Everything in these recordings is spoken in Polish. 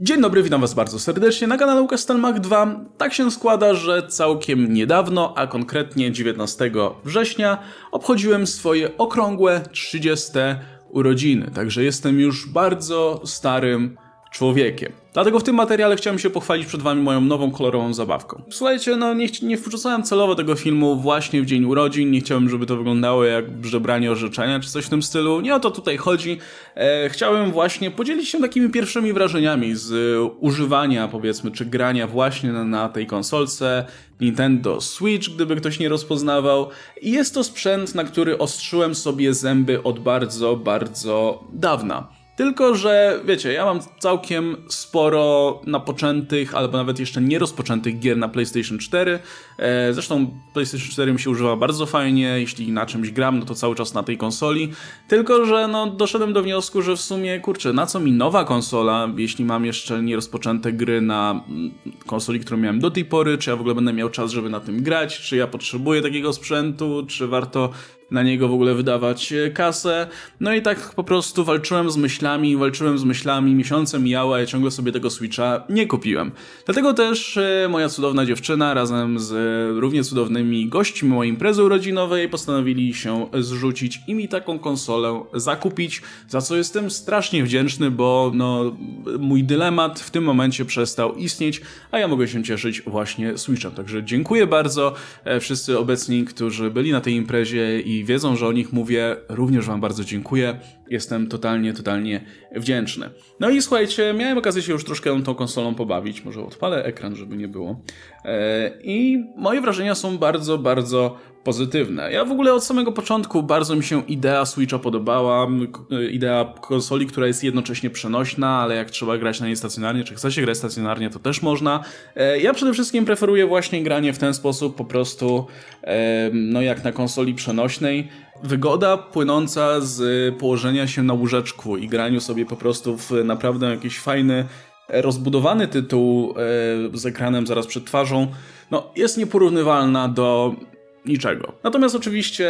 Dzień dobry, witam was bardzo serdecznie na kanale Castelmach 2. Tak się składa, że całkiem niedawno, a konkretnie 19 września, obchodziłem swoje okrągłe 30 urodziny, także jestem już bardzo starym człowiekiem. Dlatego w tym materiale chciałem się pochwalić przed wami moją nową kolorową zabawką. Słuchajcie, no nie, nie wrzucałem celowo tego filmu właśnie w dzień urodzin, nie chciałem, żeby to wyglądało jak żebranie orzeczenia czy coś w tym stylu. Nie o to tutaj chodzi. E, chciałem właśnie podzielić się takimi pierwszymi wrażeniami z e, używania, powiedzmy, czy grania właśnie na, na tej konsolce Nintendo Switch, gdyby ktoś nie rozpoznawał. I jest to sprzęt, na który ostrzyłem sobie zęby od bardzo, bardzo dawna. Tylko, że wiecie, ja mam całkiem sporo napoczętych, albo nawet jeszcze nierozpoczętych gier na PlayStation 4. E, zresztą PlayStation 4 mi się używa bardzo fajnie, jeśli na czymś gram, no to cały czas na tej konsoli. Tylko, że no, doszedłem do wniosku, że w sumie, kurczę, na co mi nowa konsola, jeśli mam jeszcze nierozpoczęte gry na mm, konsoli, którą miałem do tej pory, czy ja w ogóle będę miał czas, żeby na tym grać, czy ja potrzebuję takiego sprzętu, czy warto na niego w ogóle wydawać e, kasę. No i tak po prostu walczyłem z myślami, walczyłem z myślami, miesiące mijały, ja ciągle sobie tego Switcha nie kupiłem. Dlatego też e, moja cudowna dziewczyna razem z e, równie cudownymi gośćmi mojej imprezy urodzinowej postanowili się zrzucić i mi taką konsolę zakupić, za co jestem strasznie wdzięczny, bo no, mój dylemat w tym momencie przestał istnieć, a ja mogę się cieszyć właśnie Switchem. Także dziękuję bardzo wszyscy obecni, którzy byli na tej imprezie i wiedzą, że o nich mówię, również Wam bardzo dziękuję. Jestem totalnie, totalnie wdzięczny. No i słuchajcie, miałem okazję się już troszkę tą konsolą pobawić. Może odpalę ekran, żeby nie było. I moje wrażenia są bardzo, bardzo pozytywne. Ja w ogóle od samego początku bardzo mi się idea Switcha podobała, idea konsoli, która jest jednocześnie przenośna, ale jak trzeba grać na niej stacjonarnie, czy chce się grać stacjonarnie, to też można. Ja przede wszystkim preferuję właśnie granie w ten sposób, po prostu no jak na konsoli przenośnej. Wygoda płynąca z położenia się na łóżeczku i graniu sobie po prostu w naprawdę jakiś fajny rozbudowany tytuł z ekranem zaraz przed twarzą, no, jest nieporównywalna do niczego. Natomiast oczywiście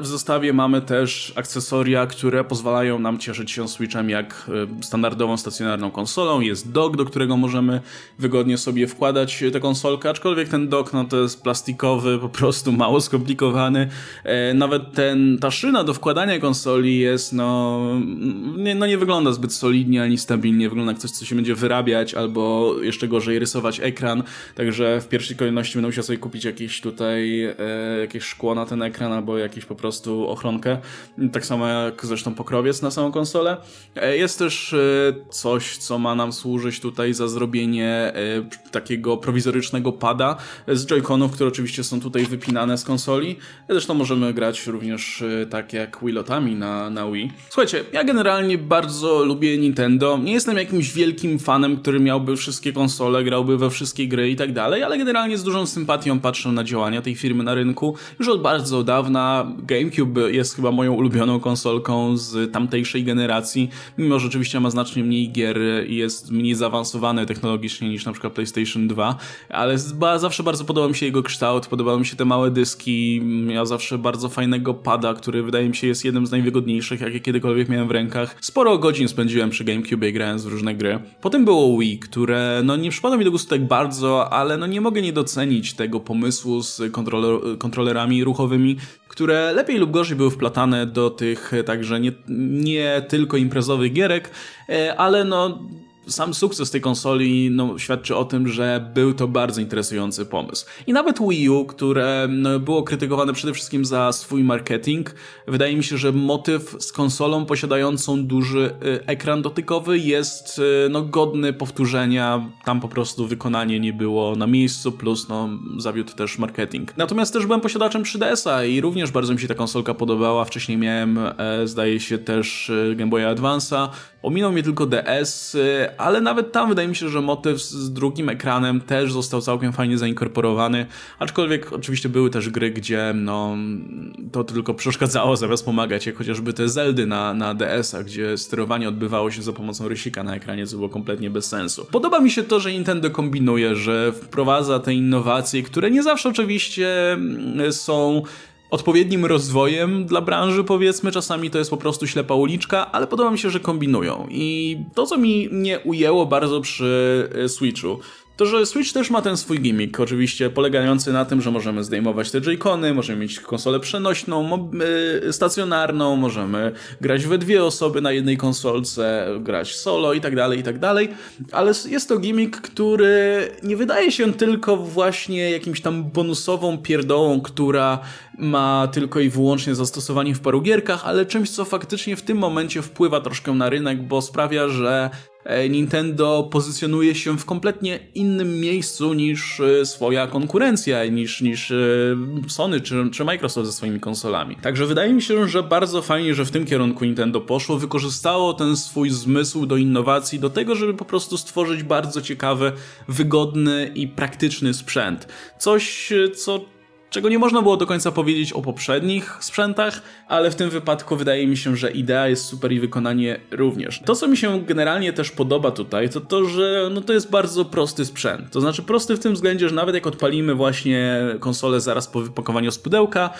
w zestawie mamy też akcesoria, które pozwalają nam cieszyć się Switchem jak standardową stacjonarną konsolą. Jest dock, do którego możemy wygodnie sobie wkładać tę konsolkę, aczkolwiek ten dock no, to jest plastikowy, po prostu mało skomplikowany. E, nawet ten, ta szyna do wkładania konsoli jest no nie, no nie wygląda zbyt solidnie ani stabilnie, wygląda jak coś, co się będzie wyrabiać albo jeszcze gorzej rysować ekran, także w pierwszej kolejności będę musiał sobie kupić jakieś tutaj e, jakieś szkło na ten ekran albo jakieś po prostu ochronkę. Tak samo jak zresztą pokrowiec na samą konsolę. E, jest też e, coś, co ma nam służyć tutaj za zrobienie takiego prowizorycznego pada z joyconów, które oczywiście są tutaj wypinane z konsoli. Zresztą możemy grać również tak jak Willotami na, na Wii. Słuchajcie, ja generalnie bardzo lubię Nintendo. Nie jestem jakimś wielkim fanem, który miałby wszystkie konsole, grałby we wszystkie gry i tak dalej, ale generalnie z dużą sympatią patrzę na działania tej firmy na rynku. Już od bardzo dawna GameCube jest chyba moją ulubioną konsolką z tamtejszej generacji, mimo że oczywiście ma znacznie mniej gier i jest mniej zaawansowany technologicznie niż na przykład PlayStation 2, ale zawsze bardzo podobał mi się jego kształt, podobały mi się te małe dyski, miał zawsze bardzo fajnego pada, który wydaje mi się jest jednym z najwygodniejszych, jakie kiedykolwiek miałem w rękach. Sporo godzin spędziłem przy GameCube grając w różne gry. Potem było Wii, które no nie przypada mi do gustu tak bardzo, ale no nie mogę nie docenić tego pomysłu z kontroler kontrolerami ruchowymi, które lepiej lub gorzej były wplatane do tych także nie, nie tylko imprezowych gierek, ale no sam sukces tej konsoli no, świadczy o tym, że był to bardzo interesujący pomysł. I nawet Wii U, które no, było krytykowane przede wszystkim za swój marketing, wydaje mi się, że motyw z konsolą posiadającą duży y, ekran dotykowy jest y, no, godny powtórzenia. Tam po prostu wykonanie nie było na miejscu, plus no, zawiódł też marketing. Natomiast też byłem posiadaczem 3DS-a i również bardzo mi się ta konsolka podobała. Wcześniej miałem, e, zdaje się, też e, Game Boy Advance'a. Ominął mnie tylko DS, ale nawet tam wydaje mi się, że motyw z drugim ekranem też został całkiem fajnie zainkorporowany, aczkolwiek oczywiście były też gry, gdzie no, to tylko przeszkadzało zamiast pomagać, jak chociażby te Zeldy na, na DS-a, gdzie sterowanie odbywało się za pomocą rysika na ekranie, co było kompletnie bez sensu. Podoba mi się to, że Nintendo kombinuje, że wprowadza te innowacje, które nie zawsze oczywiście są odpowiednim rozwojem dla branży, powiedzmy. Czasami to jest po prostu ślepa uliczka, ale podoba mi się, że kombinują. I to, co mi nie ujęło bardzo przy e, Switchu, to, że Switch też ma ten swój gimmick, oczywiście polegający na tym, że możemy zdejmować te Joy-Cony, możemy mieć konsolę przenośną, y, stacjonarną, możemy grać we dwie osoby na jednej konsolce, grać solo i tak dalej, i tak dalej, ale jest to gimmick, który nie wydaje się tylko właśnie jakimś tam bonusową pierdołą, która ma tylko i wyłącznie zastosowanie w paru gierkach, ale czymś, co faktycznie w tym momencie wpływa troszkę na rynek, bo sprawia, że Nintendo pozycjonuje się w kompletnie innym miejscu niż e, swoja konkurencja, niż, niż e, Sony czy, czy Microsoft ze swoimi konsolami. Także wydaje mi się, że bardzo fajnie, że w tym kierunku Nintendo poszło, wykorzystało ten swój zmysł do innowacji, do tego, żeby po prostu stworzyć bardzo ciekawy, wygodny i praktyczny sprzęt. Coś, e, co czego nie można było do końca powiedzieć o poprzednich sprzętach, ale w tym wypadku wydaje mi się, że idea jest super i wykonanie również. To, co mi się generalnie też podoba tutaj, to to, że no to jest bardzo prosty sprzęt. To znaczy prosty w tym względzie, że nawet jak odpalimy właśnie konsolę zaraz po wypakowaniu z pudełka,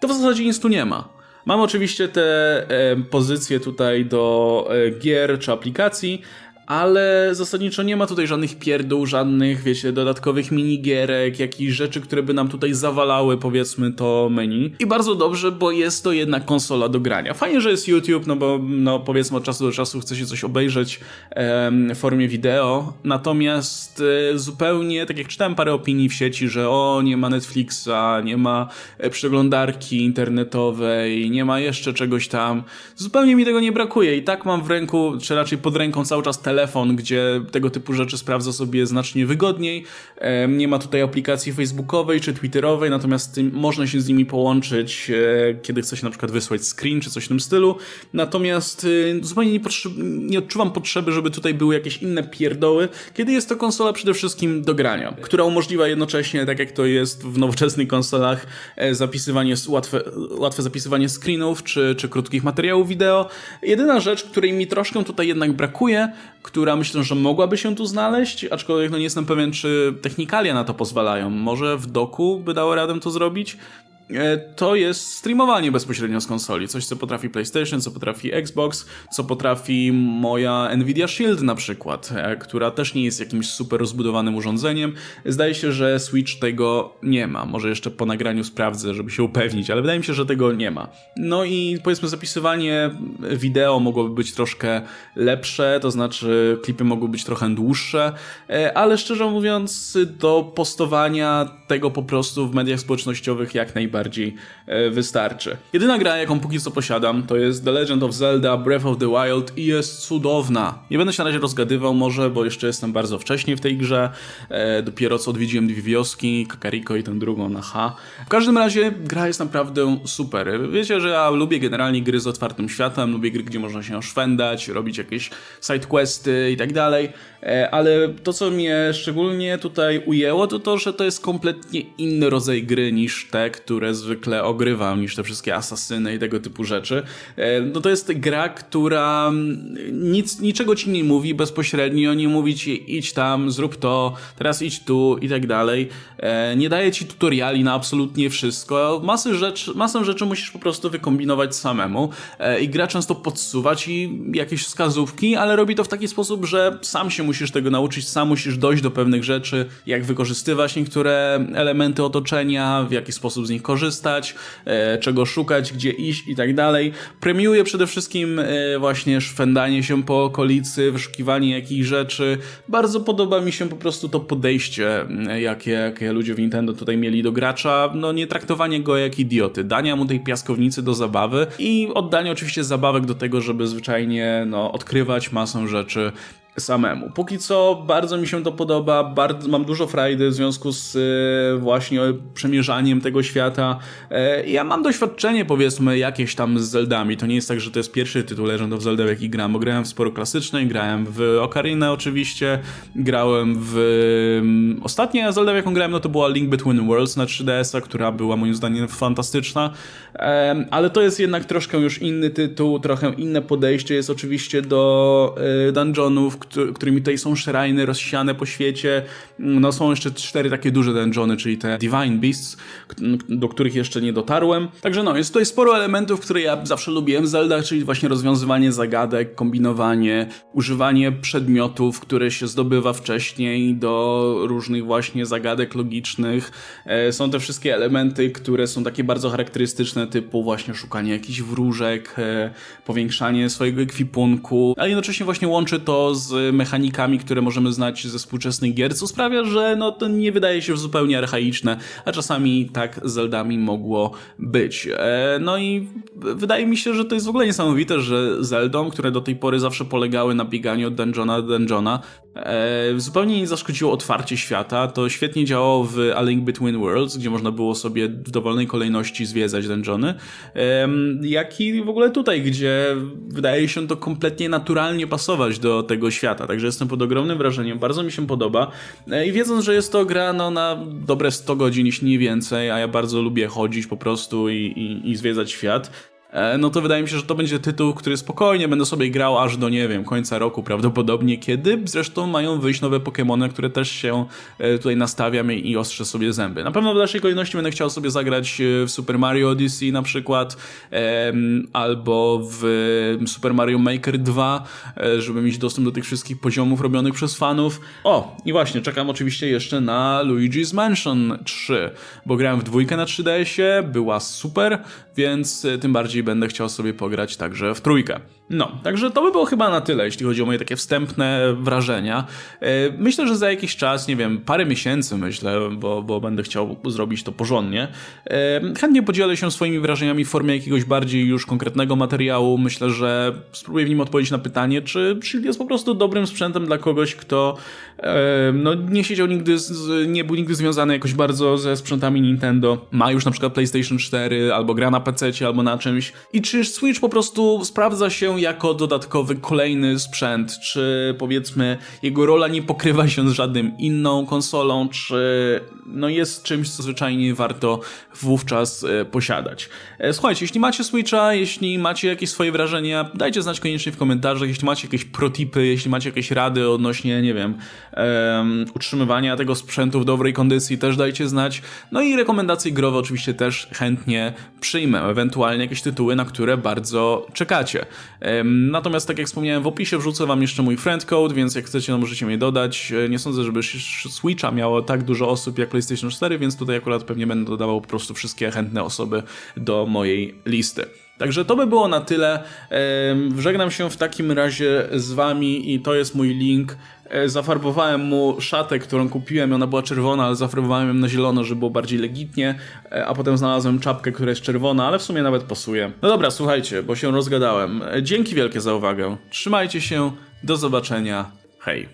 to w zasadzie nic tu nie ma. Mam oczywiście te e, pozycje tutaj do e, gier czy aplikacji, ale zasadniczo nie ma tutaj żadnych pierdół, żadnych, wiecie, dodatkowych minigierek, jakichś rzeczy, które by nam tutaj zawalały, powiedzmy, to menu. I bardzo dobrze, bo jest to jednak konsola do grania. Fajnie, że jest YouTube, no bo, no powiedzmy, od czasu do czasu chce się coś obejrzeć em, w formie wideo, natomiast e, zupełnie, tak jak czytałem parę opinii w sieci, że o, nie ma Netflixa, nie ma e, przeglądarki internetowej, nie ma jeszcze czegoś tam, zupełnie mi tego nie brakuje i tak mam w ręku, czy raczej pod ręką cały czas telefon, gdzie tego typu rzeczy sprawdza sobie znacznie wygodniej. Nie ma tutaj aplikacji facebookowej czy twitterowej, natomiast tym, można się z nimi połączyć, e, kiedy chce się na przykład wysłać screen czy coś w tym stylu. Natomiast e, zupełnie nie, nie odczuwam potrzeby, żeby tutaj były jakieś inne pierdoły, kiedy jest to konsola przede wszystkim do grania, która umożliwia jednocześnie, tak jak to jest w nowoczesnych konsolach, e, zapisywanie, łatwe, łatwe zapisywanie screenów czy, czy krótkich materiałów wideo. Jedyna rzecz, której mi troszkę tutaj jednak brakuje, która myślę, że mogłaby się tu znaleźć, aczkolwiek no nie jestem pewien, czy technikalia na to pozwalają. Może w doku by dało radę to zrobić? E, To jest streamowanie bezpośrednio z konsoli. Coś, co potrafi PlayStation, co potrafi Xbox, co potrafi moja Nvidia Shield na przykład, e, która też nie jest jakimś super rozbudowanym urządzeniem. Zdaje się, że Switch tego nie ma. Może jeszcze po nagraniu sprawdzę, żeby się upewnić, ale wydaje mi się, że tego nie ma. No i powiedzmy zapisywanie wideo mogłoby być troszkę lepsze, to znaczy klipy mogły być trochę dłuższe, e, ale szczerze mówiąc do postowania tego po prostu w mediach społecznościowych jak najbardziej e, wystarczy. Jedyna gra, jaką póki co posiadam, to jest The Legend of Zelda Breath of the Wild i jest cudowna. Nie będę się na razie rozgadywał może, bo jeszcze jestem bardzo wcześnie w tej grze. E, dopiero co odwiedziłem dwie wioski, Kakariko i tę drugą na H. W każdym razie gra jest naprawdę super. Wiecie, że ja lubię generalnie gry z otwartym światem, lubię gry, gdzie można się oszwendać, robić jakieś sidequesty i tak dalej, E, ale to, co mnie szczególnie tutaj ujęło, to to, że to jest kompletnie inny rodzaj gry niż te, które zwykle ogrywam, niż te wszystkie asasyny i tego typu rzeczy. E, No to jest gra, która mm, nic, niczego ci nie mówi bezpośrednio, nie mówi ci idź tam, zrób to, teraz idź tu i tak dalej. E, Nie daje ci tutoriali na absolutnie wszystko. Masy rzeczy, masę rzeczy musisz po prostu wykombinować samemu E, i gra często podsuwa ci jakieś wskazówki, ale robi to w taki sposób, że sam się musisz tego nauczyć, sam musisz dojść do pewnych rzeczy, jak wykorzystywać niektóre elementy otoczenia, w jaki sposób z nich korzystać, e, czego szukać, gdzie iść i tak dalej. Premiuje przede wszystkim e, właśnie szwendanie się po okolicy, wyszukiwanie jakichś rzeczy. Bardzo podoba mi się po prostu to podejście, e, jakie, jakie ludzie w Nintendo tutaj mieli do gracza. No nie traktowanie go jak idioty, dania mu tej piaskownicy do zabawy i oddanie oczywiście zabawek do tego, żeby zwyczajnie no, odkrywać masę rzeczy samemu. Póki co bardzo mi się to podoba, bardzo, mam dużo frajdy w związku z e, właśnie przemierzaniem tego świata. E, ja mam doświadczenie powiedzmy jakieś tam z Zeldami, to nie jest tak, że to jest pierwszy tytuł Legend of Zelda w jaki gram, bo grałem w sporo klasycznej, grałem w Ocarina oczywiście, grałem w... mm, Ostatnia Zelda w jaką grałem no to była Link Between Worlds na 3DS-a, która była moim zdaniem fantastyczna, ale to jest jednak troszkę już inny tytuł, trochę inne podejście jest oczywiście do e, dungeonów, którymi tutaj są shriny rozsiane po świecie. No są jeszcze cztery takie duże dungeony, czyli te Divine Beasts, do których jeszcze nie dotarłem. Także no, jest tutaj sporo elementów, które ja zawsze lubiłem w Zeldach, czyli właśnie rozwiązywanie zagadek, kombinowanie, używanie przedmiotów, które się zdobywa wcześniej do różnych właśnie zagadek logicznych. E, Są te wszystkie elementy, które są takie bardzo charakterystyczne, typu właśnie szukanie jakichś wróżek, e, powiększanie swojego ekwipunku, ale jednocześnie właśnie łączy to z mechanikami, które możemy znać ze współczesnych gier, co sprawia, że no to nie wydaje się zupełnie archaiczne, a czasami tak z Zeldami mogło być. E, No i wydaje mi się, że to jest w ogóle niesamowite, że Zeldom, które do tej pory zawsze polegały na bieganiu od dungeona do dungeona, e, zupełnie nie zaszkodziło otwarcie świata. To świetnie działało w A Link Between Worlds, gdzie można było sobie w dowolnej kolejności zwiedzać dungeony, jak i w ogóle tutaj, gdzie wydaje się to kompletnie naturalnie pasować do tego świata. Także jestem pod ogromnym wrażeniem, bardzo mi się podoba. E, I wiedząc, że jest to gra no, na dobre 100 godzin, jeśli nie więcej, a ja bardzo lubię chodzić po prostu i, i, i zwiedzać świat, no to wydaje mi się, że to będzie tytuł, który spokojnie będę sobie grał aż do, nie wiem, końca roku prawdopodobnie, kiedy zresztą mają wyjść nowe Pokémony, które też się e, tutaj nastawiam i ostrzę sobie zęby. Na pewno w dalszej kolejności będę chciał sobie zagrać e, w Super Mario Odyssey na przykład, albo w Super Mario Maker 2, e, żeby mieć dostęp do tych wszystkich poziomów robionych przez fanów. O, i właśnie, czekam oczywiście jeszcze na Luigi's Mansion 3, bo grałem w dwójkę na 3DS-ie, była super, więc e, tym bardziej będę chciał sobie pograć także w trójkę. No, także to by było chyba na tyle, jeśli chodzi o moje takie wstępne wrażenia. E, Myślę, że za jakiś czas, nie wiem, parę miesięcy myślę, bo, bo będę chciał zrobić to porządnie. e, Chętnie podzielę się swoimi wrażeniami w formie jakiegoś bardziej już konkretnego materiału. Myślę, że spróbuję w nim odpowiedzieć na pytanie, czy Shield jest po prostu dobrym sprzętem dla kogoś, kto e, no, nie siedział nigdy, z, nie był nigdy związany jakoś bardzo ze sprzętami Nintendo. Ma już na przykład PlayStation 4, albo gra na PC, albo na czymś. I czy Switch po prostu sprawdza się jako dodatkowy kolejny sprzęt, czy powiedzmy jego rola nie pokrywa się z żadnym inną konsolą, czy no jest czymś, co zwyczajnie warto wówczas e, posiadać. E, Słuchajcie, jeśli macie Switcha, jeśli macie jakieś swoje wrażenia, dajcie znać koniecznie w komentarzach, jeśli macie jakieś protipy, jeśli macie jakieś rady odnośnie, nie wiem, em, utrzymywania tego sprzętu w dobrej kondycji, też dajcie znać. No i rekomendacje growe oczywiście też chętnie przyjmę, ewentualnie jakieś tytuły, na które bardzo czekacie. Natomiast tak jak wspomniałem, w opisie wrzucę wam jeszcze mój friend code, więc jak chcecie, no możecie mnie dodać. E, Nie sądzę, żeby Switcha miało tak dużo osób jak PlayStation 4, więc tutaj akurat pewnie będę dodawał po prostu wszystkie chętne osoby do mojej listy. Także to by było na tyle. Żegnam się w takim razie z wami i to jest mój link. E, Zafarbowałem mu szatę, którą kupiłem, ona była czerwona, ale zafarbowałem ją na zielono, żeby było bardziej legitnie, e, a potem znalazłem czapkę, która jest czerwona, ale w sumie nawet pasuje. No dobra, słuchajcie, bo się rozgadałem. E, Dzięki wielkie za uwagę. Trzymajcie się, do zobaczenia. Hej.